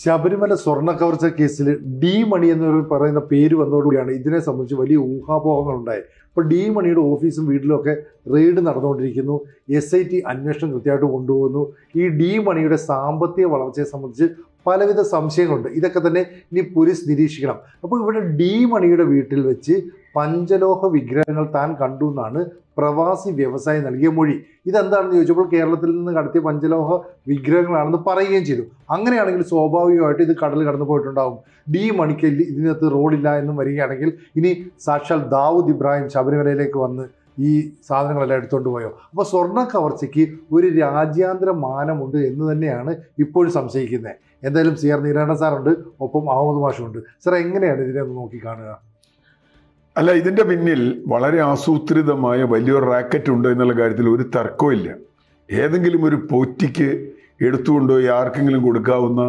ശബരിമല സ്വർണ കവർച്ച കേസിൽ ഡി മണി എന്ന് പറയുന്ന പേര് വന്നതോടുകൂടിയാണ് ഇതിനെ സംബന്ധിച്ച് വലിയ ഊഹാപോഹങ്ങൾ ഉണ്ടായത് അപ്പോൾ ഡി മണിയുടെ ഓഫീസും വീട്ടിലുമൊക്കെ റെയ്ഡ് നടന്നുകൊണ്ടിരിക്കുന്നു. എസ് ഐ ടി അന്വേഷണം കൃത്യമായിട്ട് കൊണ്ടുപോകുന്നു. ഈ ഡി മണിയുടെ സാമ്പത്തിക വളർച്ചയെ സംബന്ധിച്ച് പലവിധ സംശയങ്ങളുണ്ട്. ഇതൊക്കെ തന്നെ ഇനി പോലീസ് നിരീക്ഷിക്കണം. അപ്പോൾ ഇവിടെ ഡി മണിയുടെ വീട്ടിൽ വെച്ച് പഞ്ചലോഹ വിഗ്രഹങ്ങൾ താൻ കണ്ടു എന്നാണ് പ്രവാസി വ്യവസായി നൽകിയ മൊഴി. ഇതെന്താണെന്ന് ചോദിച്ചപ്പോൾ കേരളത്തിൽ നിന്ന് കടത്തിയ പഞ്ചലോഹ വിഗ്രഹങ്ങളാണെന്ന് പറയുകയും ചെയ്തു. അങ്ങനെയാണെങ്കിൽ സ്വാഭാവികമായിട്ട് ഇത് കടൽ കടന്നു പോയിട്ടുണ്ടാകും ഡി മണിക്കല്ലി ഇതിനകത്ത് റോഡില്ല എന്നും വരികയാണെങ്കിൽ ഇനി സാക്ഷാൽ ദാവൂദ് ഇബ്രാഹിം ശബരിമലയിലേക്ക് വന്ന് ഈ സാധനങ്ങളെല്ലാം എടുത്തുകൊണ്ട് പോയോ? അപ്പോൾ സ്വർണ കവർച്ചയ്ക്ക് ഒരു രാജ്യാന്തര മാനമുണ്ട് എന്ന് തന്നെയാണ് ഇപ്പോഴും സംശയിക്കുന്നത്. എന്തായാലും സി ആർ നീരായണ സാറുണ്ട് ഒപ്പം അഹമ്മദ് മാഷുണ്ട് സാർ എങ്ങനെയാണ് ഇതിനെ ഒന്ന് നോക്കി കാണുക? അല്ല ഇതിന്റെ പിന്നിൽ വളരെ ആസൂത്രിതമായ വലിയൊരു റാക്കറ്റ് ഉണ്ട് എന്നുള്ള കാര്യത്തിൽ ഒരു തർക്കവും ഇല്ല. ഏതെങ്കിലും ഒരു പോറ്റിക്ക് എടുത്തുകൊണ്ടുപോയി ആർക്കെങ്കിലും കൊടുക്കാവുന്ന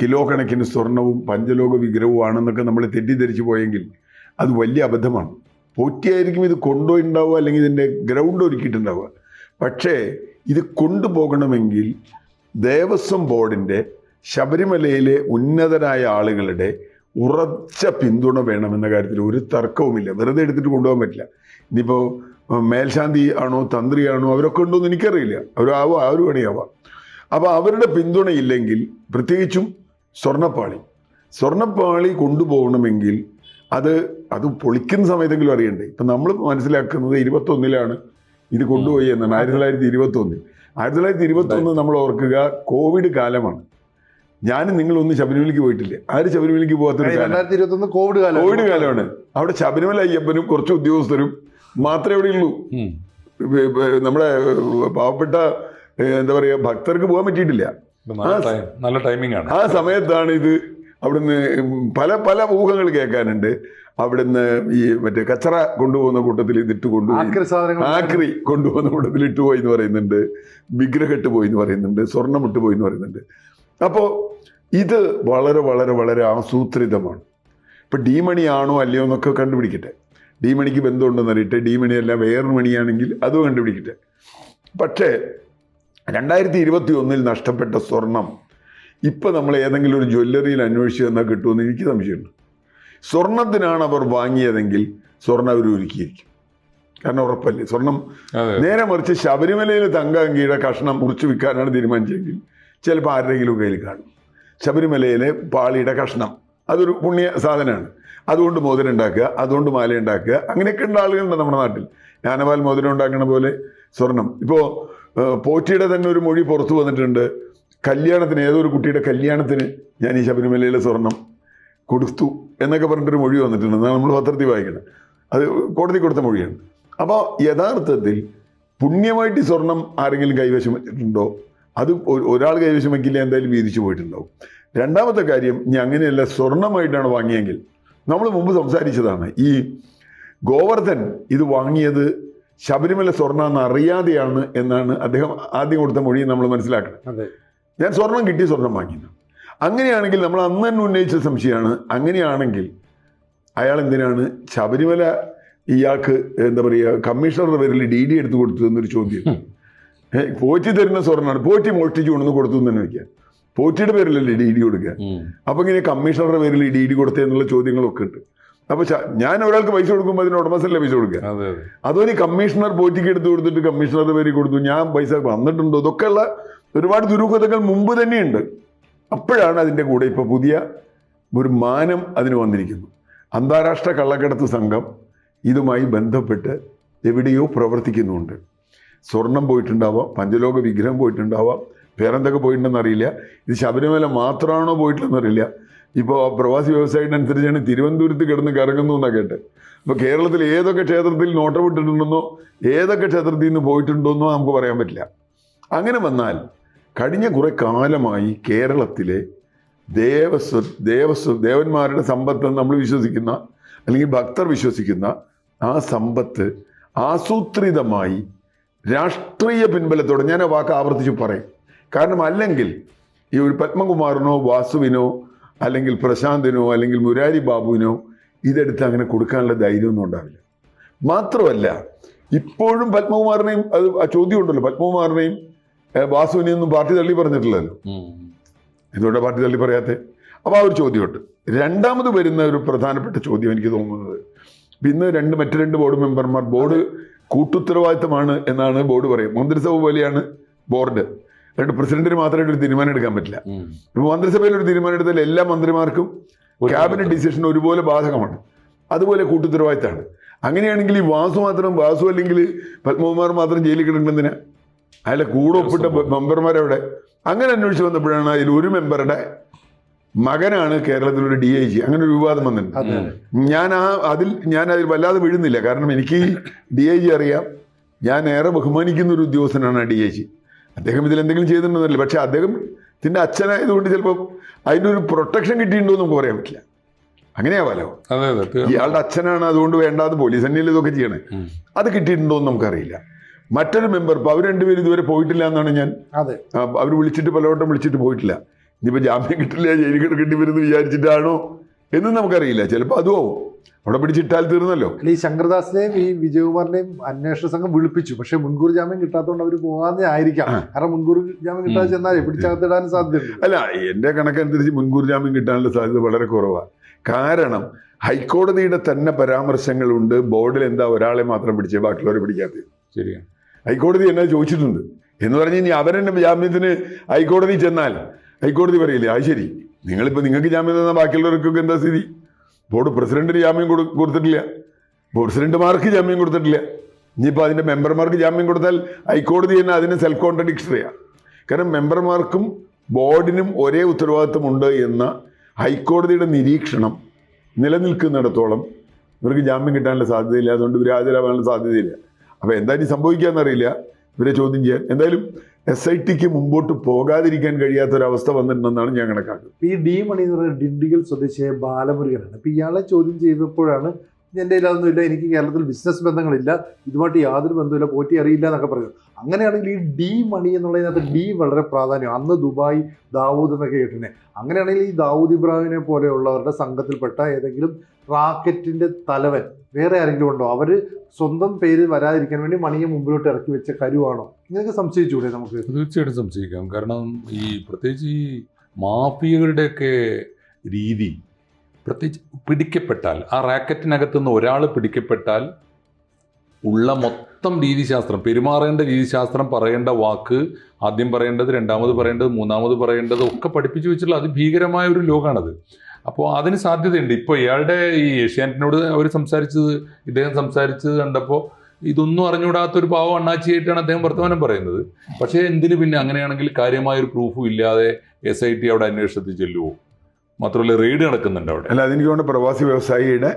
കിലോ കണക്കിന് സ്വർണവും പഞ്ചലോക വിഗ്രഹവും ആണെന്നൊക്കെ നമ്മൾ തെറ്റിദ്ധരിച്ചു പോയെങ്കിൽ അത് വലിയ അബദ്ധമാണ്. പോറ്റിയായിരിക്കും ഇത് കൊണ്ടുപോയിട്ടുണ്ടാവുക അല്ലെങ്കിൽ ഇതിന്റെ ഗ്രൗണ്ട് ഒരുക്കിയിട്ടുണ്ടാവുക. പക്ഷേ ഇത് കൊണ്ടുപോകണമെങ്കിൽ ദേവസ്വം ബോർഡിന്റെ ശബരിമലയിലെ ഉന്നതരായ ആളുകളുടെ ഉറച്ച പിന്തുണ വേണമെന്ന കാര്യത്തിൽ ഒരു തർക്കവുമില്ല. വെറുതെ എടുത്തിട്ട് കൊണ്ടുപോകാൻ പറ്റില്ല. ഇനിയിപ്പോൾ മേൽശാന്തി ആണോ തന്ത്രിയാണോ അവരൊക്കെ ഉണ്ടോ എന്ന് എനിക്കറിയില്ല അവരാവോ ആരും വേണിയാവാം അപ്പോൾ അവരുടെ പിന്തുണയില്ലെങ്കിൽ പ്രത്യേകിച്ചും സ്വർണപ്പാളി. സ്വർണപ്പാളി കൊണ്ടുപോകണമെങ്കിൽ അത് അത് പൊളിക്കുന്ന സമയത്തെങ്കിലും അറിയണ്ടേ? ഇപ്പം നമ്മൾ മനസ്സിലാക്കുന്നത് ഇരുപത്തൊന്നിലാണ് ഇത് കൊണ്ടുപോയി എന്നാണ്. ആയിരത്തി തൊള്ളായിരത്തി ഇരുപത്തൊന്നിൽ ആയിരത്തി തൊള്ളായിരത്തി ഇരുപത്തൊന്ന് നമ്മൾ ഓർക്കുക കോവിഡ് കാലമാണ്. ഞാനും നിങ്ങളൊന്നും ശബരിമലയ്ക്ക് പോയിട്ടില്ല. ആര് ശബരിമലയ്ക്ക് പോകാത്തൊരു രണ്ടായിരത്തി കോവിഡ് കാലം കോവിഡ് കാലമാണ്. അവിടെ ശബരിമല അയ്യപ്പനും കുറച്ച് ഉദ്യോഗസ്ഥരും മാത്രമേ അവിടെ ഉള്ളൂ. നമ്മുടെ പാവപ്പെട്ട എന്താ പറയുക ഭക്തർക്ക് പോകാൻ പറ്റിയിട്ടില്ല. ആ സമയത്താണ് ഇത് അവിടുന്ന് പല പല ഊഹങ്ങൾ കേൾക്കാനുണ്ട്. അവിടുന്ന് ഈ മറ്റേ കച്ചറ കൊണ്ടുപോകുന്ന കൂട്ടത്തിൽ ഇതിട്ട് കൊണ്ടുപോയി. ആക്രി കൊണ്ടുപോകുന്ന കൂട്ടത്തിൽ ഇട്ടുപോയി എന്ന് പറയുന്നുണ്ട്. വിഗ്രഹട്ട് പോയി എന്ന് പറയുന്നുണ്ട്. സ്വർണം ഇട്ടുപോയി എന്ന് പറയുന്നുണ്ട്. അപ്പോൾ ഇത് വളരെ വളരെ വളരെ ആസൂത്രിതമാണ്. ഇപ്പം ഡീമണി ആണോ അല്ലയോ എന്നൊക്കെ കണ്ടുപിടിക്കട്ടെ. ഡീമണിക്ക് ബന്ധമുണ്ടെന്ന് അറിയട്ടെ. ഡീമണി അല്ല വേറൊരു മണിയാണെങ്കിൽ അതും കണ്ടുപിടിക്കട്ടെ. പക്ഷേ രണ്ടായിരത്തി ഇരുപത്തി ഒന്നിൽ നഷ്ടപ്പെട്ട സ്വർണം ഇപ്പം നമ്മൾ ഏതെങ്കിലും ഒരു ജ്വല്ലറിയിൽ അന്വേഷിച്ചു തന്നാൽ കിട്ടുമെന്ന് എനിക്ക് സംശയമുണ്ട്. സ്വർണത്തിനാണ് അവർ വാങ്ങിയതെങ്കിൽ സ്വർണം അവർ ഒരുക്കിയിരിക്കും. കാരണം ഉറപ്പല്ലേ? സ്വർണം നേരെ മറിച്ച് ശബരിമലയിൽ തങ്കഅങ്കിയുടെ കഷ്ണം മുറിച്ചു വിൽക്കാനാണ് തീരുമാനിച്ചെങ്കിൽ ചിലപ്പോൾ ആരുടെയെങ്കിലും കയ്യിൽ കാണും. ശബരിമലയിലെ പാളിയുടെ കഷ്ണം അതൊരു പുണ്യ സാധനമാണ്. അതുകൊണ്ട് മോതിരം ഉണ്ടാക്കുക അതുകൊണ്ട് മാല ഉണ്ടാക്കുക അങ്ങനെയൊക്കെ ഉള്ള ആളുകളുണ്ട് നമ്മുടെ നാട്ടിൽ. ജ്ഞാനപാൽ മോതിരം ഉണ്ടാക്കുന്ന പോലെ സ്വർണം ഇപ്പോൾ പോറ്റിയുടെ തന്നെ ഒരു മൊഴി പുറത്തു വന്നിട്ടുണ്ട്. കല്യാണത്തിന് ഏതൊരു കുട്ടിയുടെ കല്യാണത്തിന് ഞാൻ ഈ ശബരിമലയിലെ സ്വർണം കൊടുത്തു എന്നൊക്കെ പറഞ്ഞിട്ടൊരു മൊഴി വന്നിട്ടുണ്ട്. എന്നാണ് നമ്മൾ പത്രത്തിൽ വായിക്കുന്നത്. അത് കോടതി കൊടുത്ത മൊഴിയാണ്. അപ്പോൾ യഥാർത്ഥത്തിൽ പുണ്യമായിട്ട് സ്വർണം ആരെങ്കിലും കൈവശം വെച്ചിട്ടുണ്ടോ? അത് ഒരാൾ കൈവശം വയ്ക്കില്ല എന്തായാലും വീതിച്ചു പോയിട്ടുണ്ടാവും. രണ്ടാമത്തെ കാര്യം ഞാൻ അങ്ങനെയല്ല സ്വർണമായിട്ടാണ് വാങ്ങിയെങ്കിൽ. നമ്മൾ മുമ്പ് സംസാരിച്ചതാണ് ഈ ഗോവർദ്ധൻ ഇത് വാങ്ങിയത് ശബരിമല സ്വർണ എന്നറിയാതെയാണ് എന്നാണ് അദ്ദേഹം ആദ്യം കൊടുത്ത മൊഴി നമ്മൾ മനസ്സിലാക്കണം. അതെ. ഞാൻ സ്വർണം കിട്ടി സ്വർണം വാങ്ങിയത് അങ്ങനെയാണെങ്കിൽ നമ്മൾ അന്ന് തന്നെ ഉന്നയിച്ച സംശയമാണ്. അങ്ങനെയാണെങ്കിൽ അയാൾ എന്തിനാണ് ശബരിമല ഇയാൾക്ക് എന്താ പറയുക കമ്മീഷണറുടെ പേരിൽ ഡി ഡി എടുത്ത് കൊടുത്തു എന്നൊരു ചോദ്യം. പോറ്റി തരുന്ന സ്വർണമാണ് പോറ്റി മോഷ്ടിച്ചു കൊണ്ടുവന്ന് കൊടുത്തു എന്ന് തന്നെ വയ്ക്കുക പോറ്റിയുടെ പേരിലല്ലേ ഡി ഡി കൊടുക്കുക? അപ്പൊ ഇങ്ങനെ കമ്മീഷണറുടെ പേരിൽ ഡി ഡി കൊടുത്തേ എന്നുള്ള ചോദ്യങ്ങളൊക്കെ ഉണ്ട്. അപ്പൊ ഞാൻ ഒരാൾക്ക് പൈസ കൊടുക്കുമ്പോൾ അതിന് ഉടമസ്ഥല്ലേ പൈസ കൊടുക്കുക? അതെ കമ്മീഷണർ പോറ്റിക്ക് എടുത്ത് കൊടുത്തിട്ട് കമ്മീഷണറുടെ പേരിൽ കൊടുത്തു ഞാൻ പൈസ വന്നിട്ടുണ്ടോ? ഇതൊക്കെയുള്ള ഒരുപാട് ദുരൂഹതകൾ മുമ്പ് തന്നെയുണ്ട്. അപ്പോഴാണ് അതിന്റെ കൂടെ ഇപ്പോൾ പുതിയ ഒരു മാനം അതിന് വന്നിരിക്കുന്നു. അന്താരാഷ്ട്ര കള്ളക്കടത്ത് സംഘം ഇതുമായി ബന്ധപ്പെട്ട് എവിടെയോ പ്രവർത്തിക്കുന്നുണ്ട്. സ്വർണം പോയിട്ടുണ്ടാവാം പഞ്ചലോക വിഗ്രഹം പോയിട്ടുണ്ടാവാം പേരെന്തൊക്കെ പോയിട്ടുണ്ടെന്നറിയില്ല ഇത് ശബരിമല മാത്രമാണോ പോയിട്ടുണ്ടെന്നറിയില്ല ഇപ്പോൾ പ്രവാസി വ്യവസായത്തിനനുസരിച്ചാണ് തിരുവനന്തപുരത്ത് കിടന്ന് കറങ്ങുന്നു എന്നാണ് കേട്ട്. അപ്പോൾ കേരളത്തിൽ ഏതൊക്കെ ക്ഷേത്രത്തിൽ നോട്ടം വിട്ടിട്ടുണ്ടെന്നോ ഏതൊക്കെ ക്ഷേത്രത്തിൽ നിന്ന് പോയിട്ടുണ്ടോന്നോ നമുക്ക് പറയാൻ പറ്റില്ല. അങ്ങനെ വന്നാൽ കഴിഞ്ഞ കുറെ കാലമായി കേരളത്തിലെ ദേവസ്വ ദേവസ്വ ദേവന്മാരുടെ സമ്പത്ത് നമ്മൾ വിശ്വസിക്കുന്ന അല്ലെങ്കിൽ ഭക്തർ വിശ്വസിക്കുന്ന ആ സമ്പത്ത് ആസൂത്രിതമായി രാഷ്ട്രീയ പിൻബലത്തോടെ ഞാൻ ആ വാക്ക് ആവർത്തിച്ച് പറയും. കാരണം അല്ലെങ്കിൽ ഈ ഒരു പത്മകുമാറിനോ വാസുവിനോ അല്ലെങ്കിൽ പ്രശാന്തിനോ അല്ലെങ്കിൽ മുരാരി ബാബുവിനോ ഇതെടുത്ത് അങ്ങനെ കൊടുക്കാനുള്ള ധൈര്യമൊന്നും ഉണ്ടാവില്ല. മാത്രമല്ല ഇപ്പോഴും പത്മകുമാറിനെയും അത് ആ ചോദ്യമുണ്ടല്ലോ പത്മകുമാറിനെയും ഏഹ്, വാസുവിനെയും ഒന്നും പാർട്ടി തള്ളി പറഞ്ഞിട്ടില്ലല്ലോ. എന്തുകൊണ്ടാണ് പാർട്ടി തള്ളി പറയാത്തേ. അപ്പോൾ ആ ഒരു ചോദ്യമുണ്ട്. രണ്ടാമത് വരുന്ന ഒരു പ്രധാനപ്പെട്ട ചോദ്യം എനിക്ക് തോന്നുന്നത് പിന്നെ രണ്ട് മറ്റു രണ്ട് ബോർഡ് മെമ്പർമാർ ബോർഡ് കൂട്ടുത്തരവാദിത്തമാണ് എന്നാണ് ബോർഡ് പറയുന്നത്. മന്ത്രിസഭ പോലെയാണ് ബോർഡ് രണ്ട് പ്രസിഡന്റിന് മാത്രമായിട്ട് ഒരു തീരുമാനം എടുക്കാൻ പറ്റില്ല. ഇപ്പൊ മന്ത്രിസഭയിൽ ഒരു തീരുമാനം എടുത്താൽ എല്ലാ മന്ത്രിമാർക്കും ക്യാബിനറ്റ് ഡിസിഷൻ ഒരുപോലെ ബാധകമാണ്. അതുപോലെ കൂട്ടുത്തരവാദിത്തമാണ്. അങ്ങനെയാണെങ്കിൽ ഈ വാസു മാത്രം വാസു അല്ലെങ്കിൽ പത്മകുമാർ മാത്രം ജയിലിൽ കിടക്കുന്നതിന് അയാളെ കൂടെ ഒപ്പിട്ട മെമ്പർമാരെവിടെ? അങ്ങനെ അന്വേഷിച്ച് വന്നപ്പോഴാണ് അതിൽ ഒരു മെമ്പറുടെ മകനാണ് കേരളത്തിലൊരു ഡി ഐ ജി അങ്ങനെ ഒരു വിവാദം വന്നിട്ടുണ്ട്. ഞാൻ ആ അതിൽ ഞാൻ അതിൽ വല്ലാതെ വീഴുന്നില്ല. കാരണം എനിക്ക് ഡി ഐ ജി അറിയാം. ഞാൻ ഏറെ ബഹുമാനിക്കുന്ന ഒരു ഉദ്യോഗസ്ഥനാണ് ഡി ഐ ജി അദ്ദേഹം ഇതിൽ എന്തെങ്കിലും ചെയ്തിട്ടുണ്ടെന്നല്ല പക്ഷെ അദ്ദേഹത്തിന്റെ അച്ഛനായതുകൊണ്ട് ചിലപ്പോൾ അതിന്റെ ഒരു പ്രൊട്ടക്ഷൻ കിട്ടിയിട്ടുണ്ടോ എന്ന് നമുക്ക് പറയാൻ പറ്റില്ല. അങ്ങനെയാവാലോ? ഇയാളുടെ അച്ഛനാണ് അതുകൊണ്ട് വേണ്ടാതെ പോലീസ് തന്നെയല്ലേ ഇതൊക്കെ ചെയ്യണേ. അത് കിട്ടിയിട്ടുണ്ടോ എന്ന് നമുക്കറിയില്ല. മറ്റൊരു മെമ്പർ ഇപ്പോൾ അവർ രണ്ടുപേരും ഇതുവരെ പോയിട്ടില്ല എന്നാണ് ഞാൻ. അതെ. അവർ വിളിച്ചിട്ട് പലവട്ടം വിളിച്ചിട്ട് പോയിട്ടില്ല. ഇനിയിപ്പോൾ ജാമ്യം കിട്ടില്ല ജയിലിൽ കിടക്കേണ്ടി വരുമെന്ന് വിചാരിച്ചിട്ടാണോ എന്നും നമുക്കറിയില്ല. ചിലപ്പോൾ അതും ആവും. അവിടെ പിടിച്ചിട്ടാൽ തീർന്നല്ലോ. അല്ല ഈ ശങ്കർദാസിനെയും ഈ വിജയകുമാറിനെയും അന്വേഷണ സംഘം വിളിപ്പിച്ചു. പക്ഷെ മുൻകൂർ ജാമ്യം കിട്ടാത്തതുകൊണ്ട് അവർ പോകാതെ ആയിരിക്കാം. കാരണം മുൻകൂർ ജാമ്യം കിട്ടാതെ. ചെന്നാലേ പിടിച്ചകത്തിടാൻ സാധ്യതയുണ്ട് അല്ല എന്റെ കണക്കനുസരിച്ച് മുൻകൂർ ജാമ്യം കിട്ടാനുള്ള സാധ്യത വളരെ കുറവാണ് കാരണം ഹൈക്കോടതിയുടെ തന്നെ പരാമർശങ്ങളുണ്ട്. ബോർഡിൽ എന്താ ഒരാളെ മാത്രം പിടിച്ചേ ബാക്കിയുള്ളവരെ പിടിക്കാത്തത്. ശരിയാണ്. ഹൈക്കോടതി എന്നെ ചോദിച്ചിട്ടുണ്ട്. എന്ന് പറഞ്ഞ് ഇനി അവരെന്നെ ജാമ്യത്തിന് ഹൈക്കോടതി ചെന്നാൽ? ഹൈക്കോടതി പറയില്ലേ അത് ശരി. നിങ്ങളിപ്പോൾ നിങ്ങൾക്ക് ജാമ്യം തന്ന ബാക്കിയുള്ളവർക്കൊക്കെ എന്താ സ്ഥിതി? ബോർഡ് പ്രസിഡന്റിന് ജാമ്യം കൊടു കൊടുത്തിട്ടില്ല. പ്രസിഡന്റുമാർക്ക് ജാമ്യം കൊടുത്തിട്ടില്ല. ഇനിയിപ്പോൾ അതിന്റെ മെമ്പർമാർക്ക് ജാമ്യം കൊടുത്താൽ ഹൈക്കോടതി തന്നെ അതിന് സെൽഫ് കോൺട്രഡിക്ഷറിയാണ് കാരണം മെമ്പർമാർക്കും ബോർഡിനും ഒരേ ഉത്തരവാദിത്വമുണ്ട് എന്ന ഹൈക്കോടതിയുടെ നിരീക്ഷണം നിലനിൽക്കുന്നിടത്തോളം ഇവർക്ക് ജാമ്യം കിട്ടാനുള്ള സാധ്യതയില്ല. അതുകൊണ്ട് ഇവർ ഹാജരാവാനുള്ള സാധ്യതയില്ല. അപ്പോൾ എന്തായാലും ഇനി സംഭവിക്കാന്നറിയില്ല. ഇവരെ ചോദ്യം ചെയ്യാൻ. എന്തായാലും എസ് ഐ ടിക്ക് മുമ്പോട്ട് പോകാതിരിക്കാൻ കഴിയാത്ത ഒരു അവസ്ഥ വന്നിട്ടുണ്ടെന്നാണ് ഞാൻ കണക്കാക്കുന്നത്. ഈ ഡി മണി എന്ന് പറയുന്നത് ഡിണ്ടിഗൽ സ്വദേശിയായ ബാലമുരുകനാണ്. അപ്പൊ ഇയാളെ ചോദ്യം ചെയ്തപ്പോഴാണ് എന്റെ ഇല്ലാതൊന്നുമില്ല എനിക്ക് കേരളത്തിൽ ബിസിനസ് ബന്ധങ്ങളില്ല. ഇതുമായിട്ട് യാതൊരു ബന്ധമില്ല പോറ്റി അറിയില്ല എന്നൊക്കെ പറയും അങ്ങനെയാണെങ്കിൽ ഈ ഡി മണി എന്നുള്ളതിനകത്ത് ഡി വളരെ പ്രാധാന്യം. അന്ന് ദുബായ് ദാവൂദ് എന്നൊക്കെ കേട്ടിനെ അങ്ങനെയാണെങ്കിൽ ഈ ദാവൂദ് ഇബ്രാഹിമിനെ പോലെയുള്ളവരുടെ സംഘത്തിൽപ്പെട്ട ഏതെങ്കിലും റാക്കറ്റിന്റെ തലവൻ വേറെ ആരെങ്കിലും ഉണ്ടോ? അവർ സ്വന്തം പേര് വരാതിരിക്കാൻ വേണ്ടി മണിയെ മുമ്പിലോട്ട് ഇറക്കി വെച്ച കരുവാണോ? ഇങ്ങനെയൊക്കെ സംശയിച്ചൂടെ നമുക്ക്? തീർച്ചയായിട്ടും സംശയിക്കാം. കാരണം ഈ പ്രത്യേകിച്ച് ഈ മാഫിയകളുടെയൊക്കെ രീതി പ്രത്യേകിച്ച് പിടിക്കപ്പെട്ടാൽ ആ റാക്കറ്റിനകത്ത് നിന്ന് ഒരാൾ പിടിക്കപ്പെട്ടാൽ ഉള്ള മൊത്തം രീതിശാസ്ത്രം പെരുമാറേണ്ട രീതിശാസ്ത്രം പറയേണ്ട വാക്ക് ആദ്യം പറയേണ്ടത് രണ്ടാമത് പറയേണ്ടത് മൂന്നാമത് പറയേണ്ടത് ഒക്കെ പഠിപ്പിച്ചു വെച്ചിട്ടുള്ള അതിഭീകരമായ ഒരു ലോകമാണത് അപ്പോൾ അതിന് സാധ്യതയുണ്ട്. ഇപ്പോൾ ഇയാളുടെ ഈ ഏഷ്യാനെറ്റിനോട് അവർ സംസാരിച്ചത് ഇദ്ദേഹം സംസാരിച്ചത് കണ്ടപ്പോൾ ഇതൊന്നും അറിഞ്ഞുകൂടാത്ത ഒരു പാവം അണ്ണാച്ചിയായിട്ടാണ് അദ്ദേഹം വർത്തമാനം പറയുന്നത്. പക്ഷേ എന്തിന് പിന്നെ അങ്ങനെയാണെങ്കിൽ കാര്യമായൊരു പ്രൂഫും ഇല്ലാതെ എസ് ഐ ടി അവിടെ അന്വേഷണത്തിൽ ചെല്ലുവോ? മാത്രമല്ല റെയ്ഡ് നടക്കുന്നുണ്ട് അവിടെ. അല്ല അതെനിക്ക് പ്രവാസി വ്യവസായിയുടെ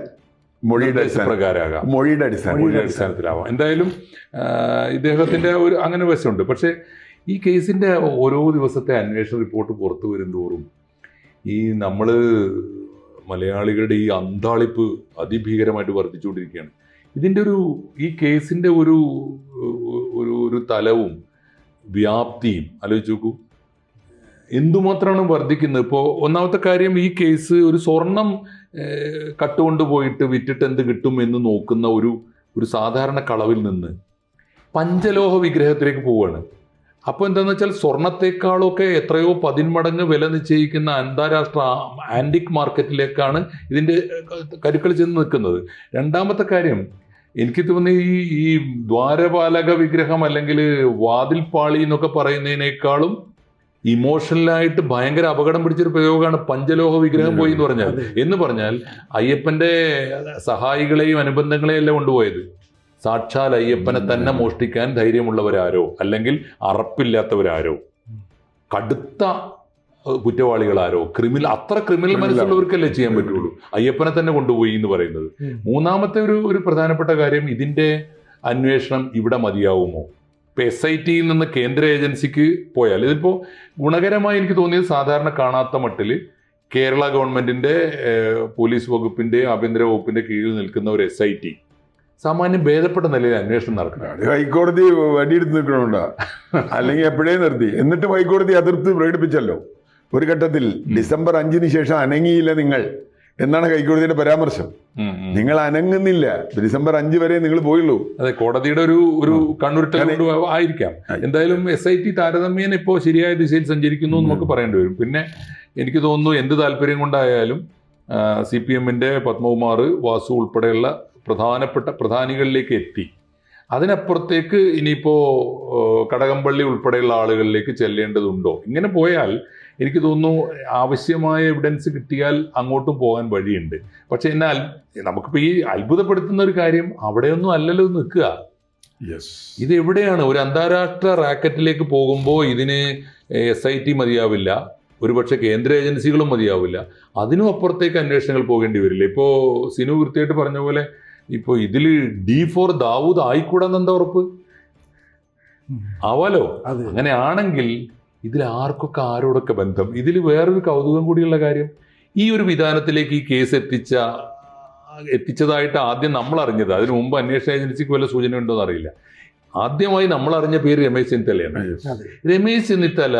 മൊഴിയുടെ അടിസ്ഥാനം പ്രകാരമാകാം മൊഴിയുടെ അടിസ്ഥാനം മൊഴിയുടെ അടിസ്ഥാനത്തിലാവാം. എന്തായാലും ഇദ്ദേഹത്തിന്റെ ഒരു അങ്ങനെ വശമുണ്ട് പക്ഷേ ഈ കേസിന്റെ ഓരോ ദിവസത്തെ അന്വേഷണ റിപ്പോർട്ട് പുറത്തു വരും തോറും ഈ നമ്മൾ മലയാളികളുടെ ഈ അന്താളിപ്പ് അതിഭീകരമായിട്ട് വർദ്ധിച്ചുകൊണ്ടിരിക്കുകയാണ്. ഇതിന്റെ ഒരു ഈ കേസിന്റെ ഒരു ഒരു ഒരു തലവും വ്യാപ്തിയും ആലോചിച്ച് നോക്കൂ. എന്തുമാത്രമാണ് വർദ്ധിക്കുന്നത്? ഇപ്പോൾ ഒന്നാമത്തെ കാര്യം ഈ കേസ് ഒരു സ്വർണം കട്ടുകൊണ്ട് പോയിട്ട് വിറ്റിട്ട് എന്ത് കിട്ടും എന്ന് നോക്കുന്ന ഒരു ഒരു സാധാരണ കളവിൽ നിന്ന് പഞ്ചലോഹ വിഗ്രഹത്തിലേക്ക് പോവുകയാണ് അപ്പോൾ എന്താണെന്ന് വെച്ചാൽ സ്വർണത്തെക്കാളൊക്കെ എത്രയോ പതിന്മടങ്ങ് വില നിശ്ചയിക്കുന്ന അന്താരാഷ്ട്ര ആന്റിക് മാർക്കറ്റിലേക്കാണ് ഇതിന്റെ കരുക്കൾ ചെന്ന് നിൽക്കുന്നത്. രണ്ടാമത്തെ കാര്യം എനിക്ക് തോന്നി ഈ ഈ ദ്വാരപാലക വിഗ്രഹം അല്ലെങ്കിൽ വാതിൽപ്പാളി എന്നൊക്കെ പറയുന്നതിനേക്കാളും ഇമോഷണലായിട്ട് ഭയങ്കര അപകടം പിടിച്ചൊരു പ്രയോഗമാണ് പഞ്ചലോഹ വിഗ്രഹം പോയി എന്ന് പറഞ്ഞാൽ. എന്ന് പറഞ്ഞാൽ അയ്യപ്പന്റെ സഹായികളെയും അനുബന്ധങ്ങളെയും എല്ലാം കൊണ്ടുപോയത്. സാക്ഷാൽ അയ്യപ്പനെ തന്നെ മോഷ്ടിക്കാൻ ധൈര്യമുള്ളവരാരോ? അല്ലെങ്കിൽ അറപ്പില്ലാത്തവരാരോ? കടുത്ത കുറ്റവാളികളാരോ? ക്രിമിനൽ അത്ര ക്രിമിനൽ മനസ്സുള്ളവർക്കല്ലേ ചെയ്യാൻ പറ്റുള്ളൂ? അയ്യപ്പനെ തന്നെ കൊണ്ടുപോയി എന്ന് പറയുന്നത്. മൂന്നാമത്തെ ഒരു ഒരു പ്രധാനപ്പെട്ട കാര്യം ഇതിന്റെ അന്വേഷണം ഇവിടെ മതിയാവുമോ? ഇപ്പൊ എസ് ഐ ടിയിൽ നിന്ന് കേന്ദ്ര ഏജൻസിക്ക് പോയാൽ ഇതിപ്പോ ഗുണകരമായി എനിക്ക് തോന്നിയത് സാധാരണ കാണാത്ത മട്ടിൽ കേരള ഗവൺമെന്റിന്റെ പോലീസ് വകുപ്പിന്റെ ആഭ്യന്തര വകുപ്പിന്റെ കീഴിൽ നിൽക്കുന്ന ഒരു എസ് ഐ ടി സാമാന്യം ഭേദപ്പെട്ട നിലയിൽ അന്വേഷണം നടക്കണം ഹൈക്കോടതി വടിയെടുത്ത് നിൽക്കണോണ്ടാ? അല്ലെങ്കിൽ എപ്പോഴേ നിർത്തി? എന്നിട്ടും ഹൈക്കോടതി അതിർത്തി പ്രകടിപ്പിച്ചല്ലോ. ഒരു ഘട്ടത്തിൽ ഡിസംബർ അഞ്ചിന് ശേഷം അനങ്ങിയില്ല നിങ്ങൾ. എന്നാണ് ഹൈക്കോടതിയുടെ പരാമർശം. നിങ്ങൾ അനങ്ങുന്നില്ല. ഡിസംബർ അഞ്ച് വരെ നിങ്ങൾ പോയുള്ളൂ. അതെ കോടതിയുടെ ഒരു ഒരു കണ്ണുരുട്ടൽ ആയിരിക്കാം. എന്തായാലും എസ് ഐ ടി താരതമ്യേന ഇപ്പോൾ ശരിയായ ദിശയിൽ സഞ്ചരിക്കുന്നു നമുക്ക് പറയേണ്ടി വരും. പിന്നെ എനിക്ക് തോന്നുന്നു എന്ത് താല്പര്യം കൊണ്ടായാലും സി പി എമ്മിന്റെ പത്മകുമാർ വാസു ഉൾപ്പെടെയുള്ള പ്രധാനപ്പെട്ട പ്രധാനികളിലേക്ക് എത്തി. അതിനപ്പുറത്തേക്ക് ഇനിയിപ്പോ ആ, കടകംപള്ളി ഉൾപ്പെടെയുള്ള ആളുകളിലേക്ക് ചെല്ലേണ്ടതുണ്ടോ? ഇങ്ങനെ പോയാൽ എനിക്ക് തോന്നുന്നു ആവശ്യമായ എവിഡൻസ് കിട്ടിയാൽ അങ്ങോട്ടും പോകാൻ വഴിയുണ്ട്. പക്ഷെ എന്നാൽ നമുക്കിപ്പോൾ ഈ അത്ഭുതപ്പെടുത്തുന്ന ഒരു കാര്യം അവിടെയൊന്നും അല്ലല്ലോ നിൽക്കുക. യെസ് ഇത് എവിടെയാണ്? ഒരു അന്താരാഷ്ട്ര റാക്കറ്റിലേക്ക് പോകുമ്പോൾ ഇതിന് എസ് ഐ ടി മതിയാവില്ല. ഒരുപക്ഷെ കേന്ദ്ര ഏജൻസികളും മതിയാവില്ല. അതിനും അപ്പുറത്തേക്ക് അന്വേഷണങ്ങൾ പോകേണ്ടി വരില്ല. ഇപ്പോൾ സിനു വൃത്തിയായിട്ട് പറഞ്ഞ പോലെ ഇപ്പോൾ ഇതിൽ ഡി ഫോർ ദാവൂദ് ആയിക്കൂടാന്നെന്താ ഉറപ്പ്? ആവാലോ? അങ്ങനെ അങ്ങനെയാണെങ്കിൽ ഇതിൽ ആർക്കൊക്കെ ആരോടൊക്കെ ബന്ധം? ഇതിൽ വേറൊരു കൗതുകം കൂടിയുള്ള കാര്യം ഈ ഒരു വിധാനത്തിലേക്ക് ഈ കേസ് എത്തിച്ച എത്തിച്ചതായിട്ട് ആദ്യം നമ്മൾ അറിഞ്ഞത് അതിനു മുമ്പ് അന്വേഷണ ഏജൻസിക്ക് വല്ല സൂചന ഉണ്ടോ എന്നറിയില്ല ആദ്യമായി നമ്മൾ അറിഞ്ഞ പേര് രമേശ് ചെന്നിത്തലയാണ്. രമേശ് ചെന്നിത്തല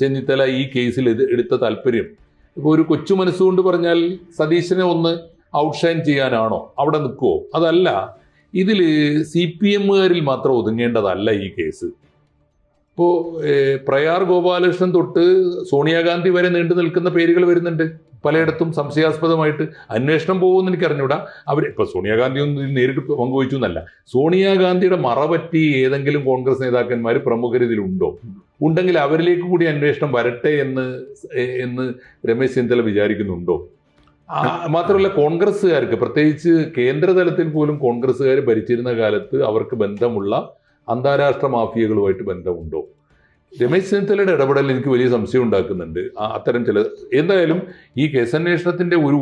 ചെന്നിത്തല ഈ കേസിൽ എടുത്ത താല്പര്യം ഇപ്പോൾ ഒരു കൊച്ചു മനസ്സുകൊണ്ട് പറഞ്ഞാൽ സതീശനെ ഒന്ന് ഔട്ട്ഷൈൻ ചെയ്യാനാണോ? അവിടെ നിൽക്കുമോ അതല്ല ഇതിൽ സി പി എമ്മുകാരിൽ മാത്രം ഒതുങ്ങേണ്ടതല്ല ഈ കേസ് ഇപ്പോൾ പ്രയാർ ഗോപാലകൃഷ്ണൻ തൊട്ട് സോണിയാഗാന്ധി വരെ നീണ്ടു നിൽക്കുന്ന പേരുകൾ വരുന്നുണ്ട് പലയിടത്തും സംശയാസ്പദമായിട്ട്. അന്വേഷണം പോകുമെന്ന് എനിക്ക് അറിഞ്ഞൂടാ അവർ ഇപ്പോൾ സോണിയാഗാന്ധി ഒന്നും നേരിട്ട് പങ്കുവച്ചു എന്നല്ല. സോണിയാഗാന്ധിയുടെ മറപറ്റി ഏതെങ്കിലും കോൺഗ്രസ് നേതാക്കന്മാർ പ്രമുഖർ ഇതിലുണ്ടോ? ഉണ്ടെങ്കിൽ അവരിലേക്ക് കൂടി അന്വേഷണം വരട്ടെ എന്ന് എന്ന് രമേശ് ചെന്നിത്തല വിചാരിക്കുന്നുണ്ടോ? മാത്രമല്ല കോൺഗ്രസ്സുകാർക്ക് പ്രത്യേകിച്ച് കേന്ദ്രതലത്തിൽ പോലും കോൺഗ്രസ്സുകാർ ഭരിച്ചിരുന്ന കാലത്ത് അവർക്ക് ബന്ധമുള്ള അന്താരാഷ്ട്ര മാഫിയകളുമായിട്ട് ബന്ധമുണ്ടോ? രമേശ് ചെന്നിത്തലയുടെ ഇടപെടൽ എനിക്ക് വലിയ സംശയം ഉണ്ടാക്കുന്നുണ്ട്. അത്തരം ചില എന്തായാലും ഈ കേസന്വേഷണത്തിന്റെ ഒരു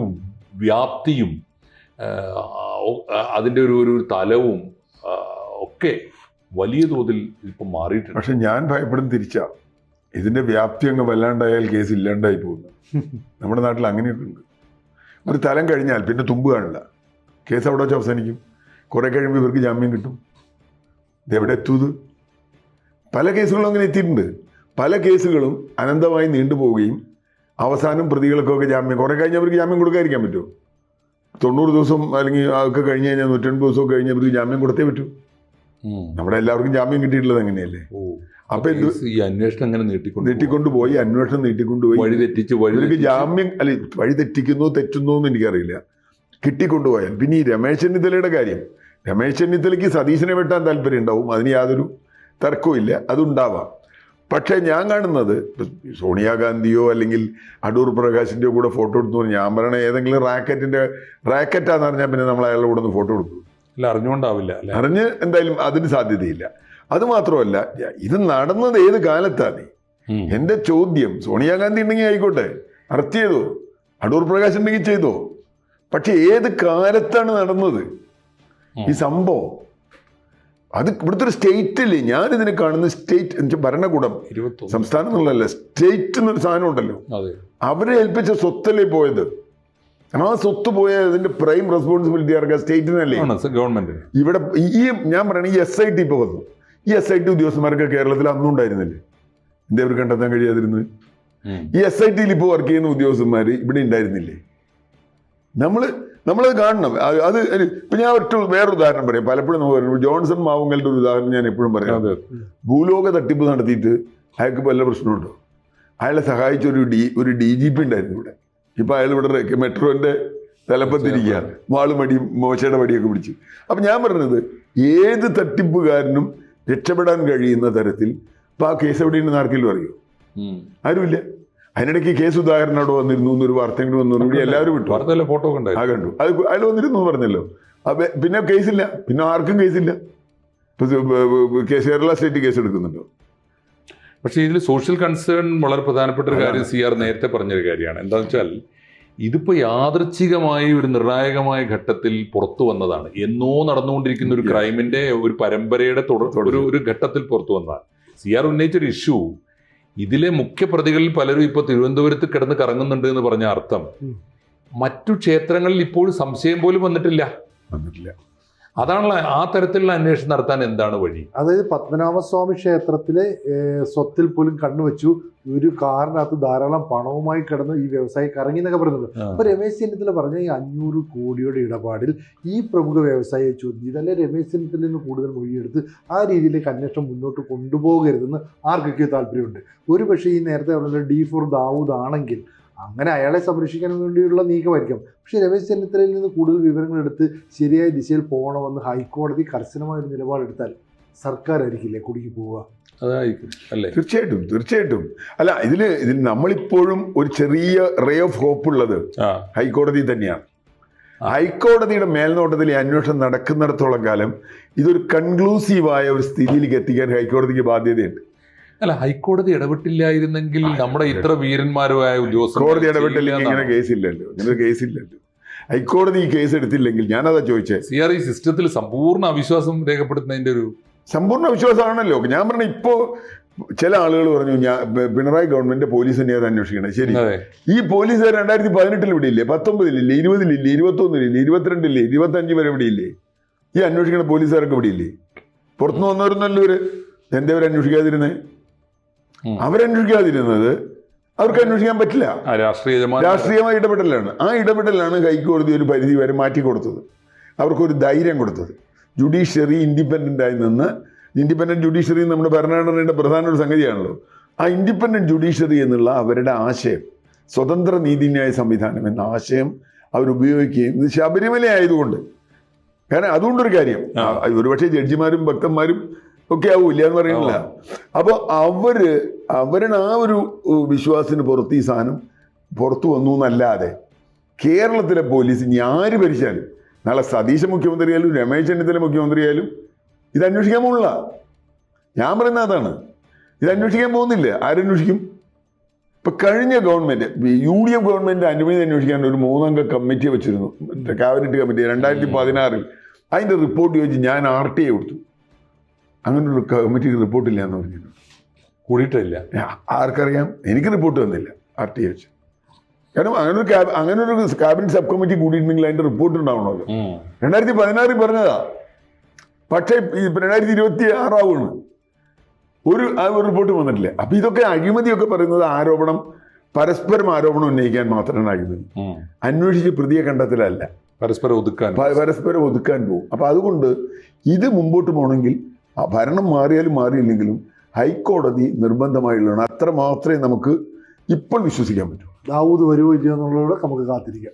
വ്യാപ്തിയും അതിന്റെ ഒരു ഒരു തലവും ഒക്കെ വലിയ തോതിൽ ഇപ്പം മാറിയിട്ടുണ്ട്. പക്ഷെ ഞാൻ ഭയപ്പെടും തിരിച്ചാ. ഇതിന്റെ വ്യാപ്തി അങ്ങ് വല്ലാണ്ടായാൽ കേസ് ഇല്ലാണ്ടായി പോകുന്നു. നമ്മുടെ നാട്ടിൽ അങ്ങനെയൊക്കെ ഉണ്ട് ഒരു തലം കഴിഞ്ഞാൽ പിന്നെ തുമ്പ് കാണില്ല. കേസ് അവിടെ വെച്ച് അവസാനിക്കും. കുറെ കഴിയുമ്പോൾ ഇവർക്ക് ജാമ്യം കിട്ടും. ഇതെവിടെ എത്തൂത്? പല കേസുകളും അങ്ങനെ എത്തിയിട്ടുണ്ട്. പല കേസുകളും അനന്തമായി നീണ്ടുപോവുകയും അവസാനം പ്രതികൾക്കൊക്കെ ജാമ്യം കുറെ കഴിഞ്ഞവർക്ക് ജാമ്യം കൊടുക്കാതിരിക്കാൻ പറ്റുമോ? തൊണ്ണൂറ് ദിവസം അല്ലെങ്കിൽ അതൊക്കെ കഴിഞ്ഞ് കഴിഞ്ഞാൽ നൂറ്റൻപത് ദിവസം കഴിഞ്ഞവർക്ക് ജാമ്യം കൊടുത്തേ പറ്റൂ. നമ്മുടെ എല്ലാവർക്കും ജാമ്യം കിട്ടിയിട്ടുള്ളത് അങ്ങനെയല്ലേ? അപ്പൊ എന്ത് ഈ അന്വേഷണം അങ്ങനെ നീട്ടിക്കൊണ്ട് നീട്ടിക്കൊണ്ടുപോയി അന്വേഷണം നീട്ടിക്കൊണ്ടുപോയി. വഴി തെറ്റിച്ച് വഴി ജാമ്യം അല്ലെ വഴി തെറ്റിക്കുന്നോ തെറ്റുന്നോ എന്ന് എനിക്കറിയില്ല. കിട്ടിക്കൊണ്ടുപോയാൽ. പിന്നെ ഈ രമേശ് ചെന്നിത്തലയുടെ കാര്യം. രമേശ് ചെന്നിത്തലയ്ക്ക് സതീശനെ വെട്ടാൻ താല്പര്യം ഉണ്ടാവും. അതിന് യാതൊരു തർക്കവും ഇല്ല. അതുണ്ടാവാം. പക്ഷേ ഞാൻ കാണുന്നത് സോണിയാഗാന്ധിയോ അല്ലെങ്കിൽ അടൂർ പ്രകാശിന്റെയോ കൂടെ ഫോട്ടോ എടുത്തു ഞാൻ പറയണ ഏതെങ്കിലും റാക്കറ്റിന്റെ റാക്കറ്റാന്ന് പറഞ്ഞാൽ പിന്നെ നമ്മൾ അയാളുടെ കൂടെ ഒന്ന് ഫോട്ടോ എടുക്കും. അല്ല അറിഞ്ഞുകൊണ്ടാവില്ല അല്ലെ? അറിഞ്ഞ് എന്തായാലും അതിന് സാധ്യതയില്ല. അത് മാത്രമല്ല ഇത് നടന്നത് ഏത് കാലത്താണ് എന്റെ ചോദ്യം സോണിയാഗാന്ധി ഉണ്ടെങ്കിൽ ആയിക്കോട്ടെ അറസ്റ്റ് ചെയ്തോ? അടൂർ പ്രകാശ് ഉണ്ടെങ്കിൽ ചെയ്തോ? പക്ഷെ ഏത് കാലത്താണ് നടന്നത്. ഈ സംഭവം. അത് ഇവിടുത്തെ ഒരു ഞാൻ ഇതിനെ കാണുന്ന സ്റ്റേറ്റ് എന്ന് ഭരണകൂടം. സംസ്ഥാനം എന്നുള്ളതല്ല സ്റ്റേറ്റ് എന്നൊരു സാധനം ഉണ്ടല്ലോ. അവരെ ഏൽപ്പിച്ച സ്വത്തല്ലേ പോയത്? ആ സ്വത്ത് പോയ അതിന്റെ പ്രൈം റെസ്പോൺസിബിലിറ്റി ആർക്കാ സ്റ്റേറ്റിനല്ലേ? ഗവൺമെന്റ് ഇവിടെ ഈ ഞാൻ പറയണ ഈ എസ് ഐ ടി ഇപ്പോൾ വന്നു. ഈ എസ് ഐ ടി ഉദ്യോഗസ്ഥന്മാർക്ക് കേരളത്തിൽ അന്നും ഉണ്ടായിരുന്നില്ലേ? എന്റെ അവർ കണ്ടെത്താൻ കഴിയാതിരുന്നു ഈ എസ് ഐ ടിയിൽ ഇപ്പോൾ വർക്ക് ചെയ്യുന്ന ഉദ്യോഗസ്ഥന്മാർ ഇവിടെ ഉണ്ടായിരുന്നില്ലേ? നമ്മൾ നമ്മളത് കാണണം. അത് ഇപ്പൊ ഞാൻ ഒറ്റ വേറൊരു ഉദാഹരണം പറയാം. പലപ്പോഴും നമുക്ക് പറയുമ്പോൾ ജോൺസൺ മാവുങ്കലിന്റെ ഒരു ഉദാഹരണം ഞാൻ എപ്പോഴും പറയാം. ഭൂലോക തട്ടിപ്പ് നടത്തിയിട്ട് അയാൾക്ക് വല്ല പ്രശ്നമുണ്ടോ അയാളെ സഹായിച്ച ഒരു ഡി ഒരു ഡി ജി പി ഉണ്ടായിരുന്നു ഇവിടെ. ഇപ്പൊ അയാൾ ഇവിടെ മെട്രോന്റെ തലപ്പത്തിരിക്കുകയാണ്. വാളും മടിയും മോശയുടെ മടിയൊക്കെ പിടിച്ച്. അപ്പൊ ഞാൻ പറഞ്ഞത് ഏത് തട്ടിപ്പുകാരനും രക്ഷപ്പെടാൻ കഴിയുന്ന തരത്തിൽ ഇപ്പൊ ആ കേസ് എവിടെയുണ്ടെന്ന് ആർക്കെങ്കിലും അറിയോ. ആരുമില്ല. അതിനിടയ്ക്ക് കേസ് ഉദാഹരണം അവിടെ വന്നിരുന്നു എന്നൊരു വാർത്തകൾ വന്നു. എല്ലാവരും വിട്ടു. വാർത്തയിലെ ഫോട്ടോ കണ്ടു ആ കണ്ടു. അത് അതിൽ വന്നിരുന്നു പറഞ്ഞല്ലോ. അപ്പൊ പിന്നെ കേസില്ല. പിന്നെ ആർക്കും കേസില്ല. കേരള സ്റ്റേറ്റ് കേസ് എടുക്കുന്നുണ്ടോ പക്ഷേ ഇതിൽ സോഷ്യൽ കൺസേൺ വളരെ പ്രധാനപ്പെട്ട ഒരു കാര്യം. സി ആർ നേരത്തെ പറഞ്ഞൊരു കാര്യമാണ്. എന്താണെന്ന് വെച്ചാൽ ഇതിപ്പോൾ യാദൃച്ഛികമായി ഒരു നിർണായകമായ ഘട്ടത്തിൽ പുറത്തു വന്നതാണ്. എന്നോ നടന്നുകൊണ്ടിരിക്കുന്ന ഒരു. ക്രൈമിന്റെ ഒരു പരമ്പരയുടെ തുടർ ഒരു ഒരു ഘട്ടത്തിൽ പുറത്തു വന്നതാണ്. സി ആർ ഉന്നയിച്ചൊരു ഇഷ്യൂ ഇതിലെ മുഖ്യ പ്രതികളിൽ പലരും ഇപ്പോൾ തിരുവനന്തപുരത്ത് കിടന്ന് കറങ്ങുന്നുണ്ട് എന്ന് പറഞ്ഞ അർത്ഥം. മറ്റു ക്ഷേത്രങ്ങളിൽ ഇപ്പോൾ സംശയം പോലും വന്നിട്ടില്ല. വന്നിട്ടില്ല. അതാണല്ലോ ആ തരത്തിലുള്ള അന്വേഷണം നടത്താൻ എന്താണ് വഴി? അതായത് പത്മനാഭസ്വാമി ക്ഷേത്രത്തിലെ സ്വത്തിൽ പോലും കണ്ണുവെച്ചു. ഒരു കാറിനകത്ത് ധാരാളം പണവുമായി കിടന്ന് ഈ വ്യവസായി കറങ്ങി എന്നൊക്കെ പറയുന്നുണ്ട് ആ. അപ്പൊ രമേശ് ചെന്നിത്തല പറഞ്ഞ ഈ അഞ്ഞൂറ് കോടിയുടെ ഇടപാടിൽ ഈ പ്രമുഖ വ്യവസായിയെ ചോദ്യം ചെയ്ത് രമേശ് ചെന്നിത്തലയിൽ നിന്ന് കൂടുതൽ മൊഴിയെടുത്ത് ആ രീതിയിലേക്ക് അന്വേഷണം മുന്നോട്ട് കൊണ്ടുപോകരുതെന്ന് ആർക്കൊക്കെ താല്പര്യമുണ്ട്. ഒരു പക്ഷേ ഈ നേരത്തെ പറഞ്ഞ ഡി ഫോർ ദാവൂദ് ആണെങ്കിൽ അങ്ങനെ അയാളെ സംരക്ഷിക്കാൻ വേണ്ടിയുള്ള നീക്കമായിരിക്കാം. പക്ഷേ രമേശ് ചെന്നിത്തലയിൽ നിന്ന് കൂടുതൽ വിവരങ്ങൾ എടുത്ത് ശരിയായ ദിശയിൽ പോകണമെന്ന് ഹൈക്കോടതി കർശനമായ ഒരു നിലപാടെടുത്താൽ സർക്കാരായിരിക്കില്ലേ കുടുങ്ങി പോവുക? അതായിരിക്കും അല്ലേ? തീർച്ചയായിട്ടും തീർച്ചയായിട്ടും. അല്ല ഇതിൽ ഇതിൽ നമ്മളിപ്പോഴും ഒരു ചെറിയ റേ ഓഫ് ഹോപ്പ് ഉള്ളത് ഹൈക്കോടതി തന്നെയാണ്. ഹൈക്കോടതിയുടെ മേൽനോട്ടത്തിൽ ഈ അന്വേഷണം നടക്കുന്നിടത്തോളം കാലം ഇതൊരു കൺക്ലൂസീവായ ഒരു സ്ഥിതിയിലേക്ക് എത്തിക്കാൻ ഹൈക്കോടതിക്ക് ബാധ്യതയുണ്ട്. അല്ല ഹൈക്കോടതി ഇടപെട്ടില്ലായിരുന്നെങ്കിൽ നമ്മുടെ ഇത്ര വീരന്മാരുമായ ഉദ്യോഗസ്ഥർ കോടതി ഇടപെട്ടില്ലെങ്കിൽ ഇങ്ങനെ കേസില്ലല്ലോ ഇങ്ങനെ കേസില്ലല്ലോ. ഹൈക്കോടതി ഈ കേസ് എടുത്തില്ലെങ്കിൽ ഞാനതാ ചോദിച്ചത് സി ആർ ഐ സിസ്റ്റത്തിൽ സമ്പൂർണ അവിശ്വാസം രേഖപ്പെടുത്തുന്നതിന്റെ ഒരു സമ്പൂർണ വിശ്വാസമാണല്ലോ. ഞാൻ പറഞ്ഞ ഇപ്പോ ചില ആളുകൾ പറഞ്ഞു ഞാൻ പിണറായി ഗവൺമെന്റ് പോലീസ് തന്നെയാണ് അത് അന്വേഷിക്കണം. ശരി. ഈ പോലീസ് രണ്ടായിരത്തി പതിനെട്ടിൽ ഇവിടെ ഇല്ലേ? പത്തൊമ്പതിലില്ലേ? ഇരുപതിലില്ലേ? ഇരുപത്തൊന്നിലില്ലേ? ഇരുപത്തിരണ്ടില്ലേ ഇരുപത്തഞ്ച് വരെ ഇവിടെ ഇല്ലേ? ഈ അന്വേഷിക്കുന്ന പോലീസുകാരൊക്കെ ഇവിടെ ഇല്ലേ? പുറത്തുനിന്ന് വന്നവരൊന്നല്ലോ ഇവർ എന്തേ അവർ അന്വേഷിക്കാതിരുന്നേ. അവരന്വേഷിക്കാതിരുന്നത് അവർക്ക് അന്വേഷിക്കാൻ പറ്റില്ല. രാഷ്ട്രീയമായ ഇടപെടലാണ്. ആ ഇടപെടലാണ് ഹൈക്കോടതി ഒരു പരിധി വരെ മാറ്റി കൊടുത്തത് അവർക്കൊരു ധൈര്യം കൊടുത്തത്. ജുഡീഷ്യറി ഇൻഡിപെൻഡന്റ് ആയി നിന്ന് ഇൻഡിപെൻഡന്റ് ജുഡീഷ്യറി നമ്മുടെ ഭരണഘടനയുടെ പ്രധാന ഒരു സംഗതിയാണല്ലോ. ആ ഇൻഡിപെൻഡന്റ് ജുഡീഷ്യറി എന്നുള്ള അവരുടെ ആശയം സ്വതന്ത്ര നീതിന്യായ സംവിധാനം എന്ന ആശയം അവരുപയോഗിക്കുകയും ഇത് ശബരിമല ആയതുകൊണ്ട്. കാരണം അതുകൊണ്ടൊരു കാര്യം ഒരുപക്ഷെ ജഡ്ജിമാരും ഭക്തന്മാരും ഒക്കെ ആവൂല്ല എന്ന് പറയുന്നില്ല. അപ്പോൾ അവർ അവരുടെ ആ ഒരു വിശ്വാസത്തിന് പുറത്ത് ഈ സാധനം പുറത്തു വന്നു എന്നല്ലാതെ കേരളത്തിലെ പോലീസ് ഇനി ആര് ഭരിച്ചാലും നാളെ സതീശ മുഖ്യമന്ത്രിയായാലും രമേശ് ചെന്നിത്തല മുഖ്യമന്ത്രിയായാലും ഇത് അന്വേഷിക്കാൻ പോകുന്നില്ല ഞാൻ പറയുന്ന അതാണ്. ഇത് അന്വേഷിക്കാൻ പോകുന്നില്ല. ആരന്വേഷിക്കും ഇപ്പൊ കഴിഞ്ഞ government U D F government അനുമതി അന്വേഷിക്കാൻ ഒരു മൂന്നംഗ കമ്മിറ്റി വെച്ചിരുന്നു. കാബിനറ്റ് ക്യാബിനറ്റ് കമ്മിറ്റി രണ്ടായിരത്തി പതിനാറിൽ. അതിന്റെ റിപ്പോർട്ട് ചോദിച്ച് ഞാൻ ആർ ടി ഐ കൊടുത്തു. അങ്ങനെ ഒരു കമ്മിറ്റിക്ക് റിപ്പോർട്ടില്ല എന്ന് പറഞ്ഞിരുന്നു. കൂടിയിട്ടില്ല ആർക്കറിയാം? എനിക്ക് റിപ്പോർട്ട് തന്നില്ല. ആർ ടി ഐ വെച്ച്. കാരണം അങ്ങനെ ഒരു അങ്ങനെ ഒരു ക്യാബിനറ്റ് സബ് കമ്മിറ്റി കൂടിയിട്ടുണ്ടെങ്കിൽ അതിന്റെ റിപ്പോർട്ട് ഉണ്ടാവണമല്ലോ. രണ്ടായിരത്തി പതിനാറിൽ പറഞ്ഞതാ. പക്ഷേ രണ്ടായിരത്തി ഇരുപത്തി ആറാവാണ് ഒരു ആ ഒരു റിപ്പോർട്ട് വന്നിട്ടില്ല. അപ്പൊ ഇതൊക്കെ അഴിമതിയൊക്കെ പറയുന്നത് ആരോപണം പരസ്പരം ആരോപണം ഉന്നയിക്കാൻ മാത്രമാണ് അഴിമതി. അന്വേഷിച്ച് പ്രതിയെ കണ്ടെത്തലല്ല. പരസ്പരം ഒതുക്കാൻ. പരസ്പരം ഒതുക്കാൻ പോകും. അപ്പൊ അതുകൊണ്ട് ഇത് മുമ്പോട്ട് പോകണമെങ്കിൽ ഭരണം മാറിയാലും മാറിയില്ലെങ്കിലും ഹൈക്കോടതി നിർബന്ധമായുള്ളതാണ്. അത്ര മാത്രമേ നമുക്ക് ഇപ്പോൾ വിശ്വസിക്കാൻ പറ്റും. ദാവൂദ് വരുമോ ഇല്ലയോ എന്നുള്ളതോടെ നമുക്ക് കാത്തിരിക്കാം.